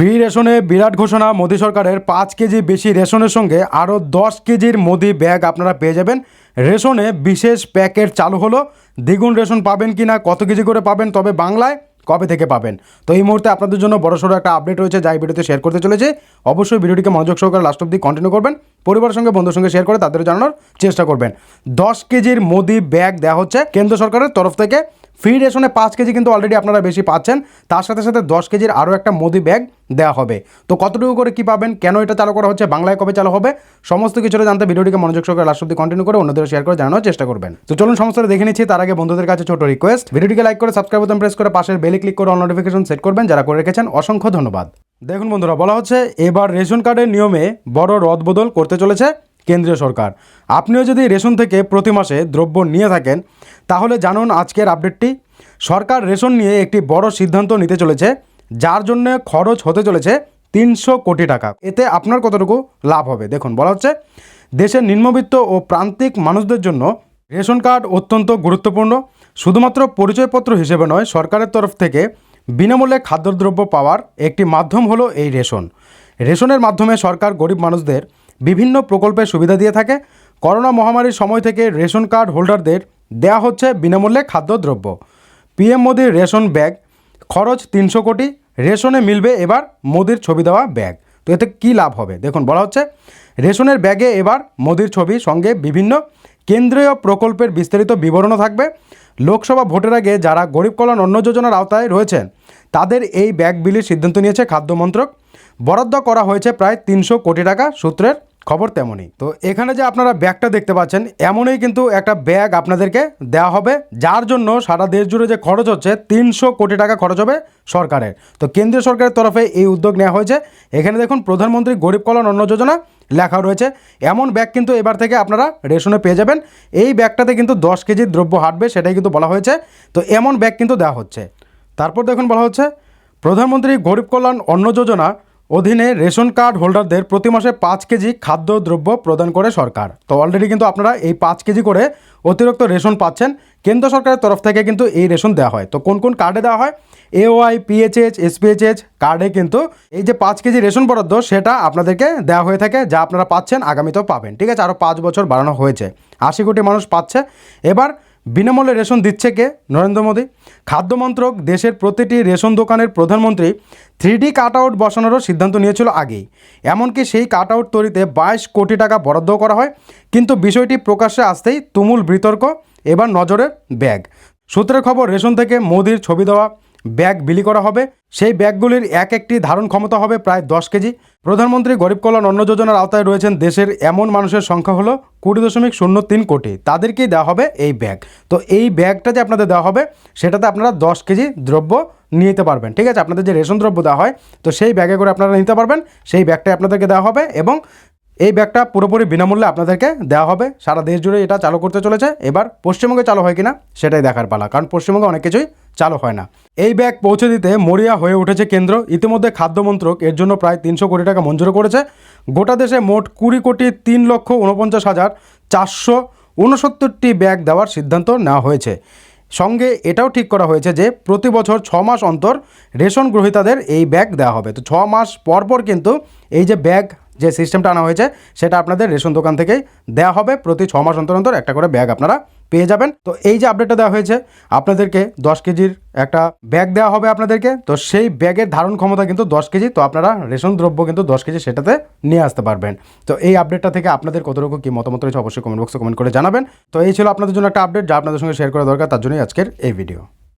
Free রেশনে বিরাট ঘোষণা, মোদী সরকারের পাঁচ কেজি বেশি রেশনের সঙ্গে আরও দশ কেজির মোদি ব্যাগ আপনারা পেয়ে যাবেন। রেশনে বিশেষ প্যাকেট চালু হলো। দ্বিগুণ রেশন পাবেন কি না কত কেজি করে পাবেন, তবে বাংলায় কবে থেকে পাবেন? তো এই মুহূর্তে আপনাদের জন্য বড়সড় একটা আপডেট রয়েছে যাই ভিডিওতে শেয়ার করতে চলেছে। অবশ্যই ভিডিওটিকে মনোযোগ সহকারে লাস্ট অব্দি কন্টিনিউ করবেন। পরিবারের সঙ্গে, বন্ধুর সঙ্গে শেয়ার করে তাদের জানানোর চেষ্টা করবেন। দশ কেজির মোদি ব্যাগ দেওয়া হচ্ছে কেন্দ্র সরকারের তরফ থেকে। ফ্রি রেশনে পাঁচ কেজি কিন্তু অলরেডি আপনারা বেশি পাচ্ছেন। তার সাথে সাথে দশ কেজির আরও একটা মোদি ব্যাগ দেওয়া হবে। তো কতটুকু করে কি পাবেন, কেন এটা চালু করা হচ্ছে, বাংলায় কবে চালু হবে, সমস্ত কিছুটা জানতে ভিডিওটিকে মনোযোগ সহকারে লাস্ট অব্দি কন্টিনিউ করে অন্যদের শেয়ার করে জানানোর চেষ্টা করবেন। তো চলুন সমস্তটা দেখে নিচ্ছি, তার আগে বন্ধুদের কাছে ছোট রিকোয়েস্ট ভিডিওটিকে লাইক করে সাবস্ক্রাইব বোতাম প্রেস করে পাশের বেলে ক্লিক করে অল নোটিফিকেশন সেট করবেন, যারা করে রেখেছেন অসংখ্য ধন্যবাদ। দেখুন বন্ধুরা, বলা হচ্ছে এবার রেশন কার্ডের নিয়মে বড় রদবদল করতে চলেছে। কেন্দ্রীয় সরকার। আপনিও যদি রেশন থেকে প্রতি মাসে দ্রব্য নিয়ে থাকেন, তাহলে জানুন আজকের আপডেটটি। সরকার রেশন নিয়ে একটি বড় সিদ্ধান্ত নিতে চলেছে, যার জন্য খরচ হতে চলেছে তিনশো কোটি টাকা। এতে আপনার কতটুকু লাভ হবে? দেখুন, বলা হচ্ছে, দেশের নিম্নবিত্ত ও প্রান্তিক মানুষদের জন্য রেশন কার্ড অত্যন্ত গুরুত্বপূর্ণ। শুধুমাত্র পরিচয়পত্র হিসেবে নয়, সরকারের তরফ থেকে বিনামূল্যে খাদ্যদ্রব্য পাওয়ার একটি মাধ্যম হলো এই রেশন। রেশনের মাধ্যমে সরকার গরিব মানুষদের বিভিন্ন প্রকল্পের সুবিধা দিয়ে থাকে। করোনা মহামারীর সময় থেকে রেশন কার্ড হোল্ডারদের দেয়া হচ্ছে বিনামূল্যে খাদ্যদ্রব্য। পিএম মোদির রেশন ব্যাগ, খরচ তিনশো কোটি, রেশনে মিলবে এবার মোদির ছবি দেওয়া ব্যাগ। তো এতে কী লাভ হবে? দেখুন, বলা হচ্ছে, রেশনের ব্যাগে এবার মোদির ছবি, সঙ্গে বিভিন্ন কেন্দ্রীয় প্রকল্পের বিস্তারিত বিবরণও থাকবে। লোকসভা ভোটের আগে যারা গরিব কল্যাণ অন্ন যোজনার আওতায় রয়েছেন, তাদের এই ব্যাগ বিলির সিদ্ধান্ত নিয়েছে খাদ্য মন্ত্রক। বরাদ্দ করা হয়েছে প্রায় তিনশো কোটি টাকা সূত্রের খবর তেমনই। তো এখানে যে আপনারা ব্যাগটা দেখতে পাচ্ছেন, এমনই কিন্তু একটা ব্যাগ আপনাদেরকে দেওয়া হবে, যার জন্য সারা দেশ জুড়ে যে খরচ হচ্ছে, তিনশো কোটি টাকা খরচ হবে সরকারের। তো কেন্দ্রীয় সরকারের তরফে এই উদ্যোগ নেওয়া হয়েছে। এখানে দেখুন, প্রধানমন্ত্রী গরিব কল্যাণ অন্ন যোজনা লেখা রয়েছে। এমন ব্যাগ কিন্তু এবার থেকে আপনারা রেশনে পেয়ে যাবেন। এই ব্যাগটাতে কিন্তু দশ কেজির দ্রব্য হাঁটবে, সেটাই কিন্তু বলা হয়েছে। তো এমন ব্যাগ কিন্তু দেওয়া হচ্ছে। তারপর দেখুন বলা হচ্ছে, প্রধানমন্ত্রী গরিব কল্যাণ অন্ন যোজনা অধীনে রেশন কার্ড হোল্ডারদের প্রতি মাসে পাঁচ কেজি খাদ্যদ্রব্য প্রদান করে সরকার। তো অলরেডি কিন্তু আপনারা এই পাঁচ কেজি করে অতিরিক্ত রেশন পাচ্ছেন। কেন্দ্র সরকারের তরফ থেকে কিন্তু এই রেশন দেওয়া হয়। তো কোন কোন কার্ডে দেওয়া হয়? এওআই পিএইচএইচ এসপিএইচএইচ কার্ডে কিন্তু এই যে পাঁচ কেজি রেশন বরাদ্দ সেটা আপনাদেরকে দেওয়া হয়ে থাকে, যা আপনারা পাচ্ছেন, আগামীতেও পাবেন। ঠিক আছে আরও পাঁচ বছর বাড়ানো হয়েছে। আশি কোটি মানুষ পাচ্ছে। এবার বিনামূল্যে রেশন দিচ্ছে কে? নরেন্দ্র মোদী। খাদ্যমন্ত্রক দেশের প্রতিটি রেশন দোকানের প্রধানমন্ত্রী থ্রি ডি কাট আউট বসানোরও সিদ্ধান্ত নিয়েছিল আগেই। এমনকি সেই কাট আউট তৈরিতে বাইশ কোটি টাকা বরাদ্দ করা হয়। কিন্তু বিষয়টি প্রকাশ্যে আসতেই তুমুল বিতর্ক, এবার নজরের ব্যাগ। সূত্রের খবর, রেশন থেকে মোদির ছবি দেওয়া ব্যাগ বিলি করা হবে। সেই ব্যাগগুলির এক একটি ধারণ ক্ষমতা হবে প্রায় দশ কেজি। প্রধানমন্ত্রী গরিব কল্যাণ অন্ন যোজনার আওতায় রয়েছেন দেশের এমন মানুষের সংখ্যা হলো কুড়ি দশমিক শূন্য তিন কোটি। তাদেরকেই দেওয়া হবে এই ব্যাগ। তো এই ব্যাগটা যে আপনাদের দেওয়া হবে, সেটাতে আপনারা দশ কেজি দ্রব্য নিয়ে নিতে পারবেন। ঠিক আছে? আপনাদের যে রেশন দ্রব্য দেওয়া হয়, তো সেই ব্যাগে করে আপনারা নিতে পারবেন। সেই ব্যাগটাই আপনাদেরকে দেওয়া হবে এবং এই ব্যাগটা পুরোপুরি বিনামূল্যে আপনাদেরকে দেওয়া হবে। সারা দেশ জুড়ে এটা চালু করতে চলেছে। এবার পশ্চিমবঙ্গে চালু হয় কিনা সেটাই দেখার পালা, কারণ পশ্চিমবঙ্গে অনেক কিছুই চালু হয় না। এই ব্যাগ পৌঁছে দিতে মরিয়া হয়ে উঠেছে কেন্দ্র। ইতিমধ্যে খাদ্য মন্ত্রক এর জন্য প্রায় তিনশো কোটি টাকা মঞ্জুর করেছে। গোটা দেশে মোট কুড়ি কোটি তিন লক্ষ উনপঞ্চাশ হাজার চারশো উনসত্তরটি ব্যাগ দেওয়ার সিদ্ধান্ত নেওয়া হয়েছে। সঙ্গে এটাও ঠিক করা হয়েছে যে, প্রতি বছর ছ মাস অন্তর রেশন গ্রহীতাদের এই ব্যাগ দেওয়া হবে। তো ছ মাস পর পর কিন্তু এই যে ব্যাগ যে সিস্টেমটা আনা হয়েছে, সেটা আপনাদের রেশন দোকান থেকেই দেওয়া হবে। প্রতি ছ মাস অন্তর অন্তর একটা করে ব্যাগ আপনারা পেয়ে যাবেন। তো এই যে আপডেটটা দেওয়া হয়েছে, আপনাদেরকে দশ কেজির একটা ব্যাগ দেওয়া হবে আপনাদেরকে। তো সেই ব্যাগের ধারণ ক্ষমতা কিন্তু দশ কেজি, তো আপনারা রেশন দ্রব্য কিন্তু দশ কেজি সেটাতে নিয়ে আসতে পারবেন। তো এই আপডেটটা থেকে আপনাদের কতটুকু কি মতামত রয়েছে, অবশ্যই কমেন্ট বক্সে কমেন্ট করে জানাবেন। তো এই ছিল আপনাদের জন্য একটা আপডেট যা আপনাদের সঙ্গে শেয়ার করা দরকার, তার জন্যই আজকের এই ভিডিও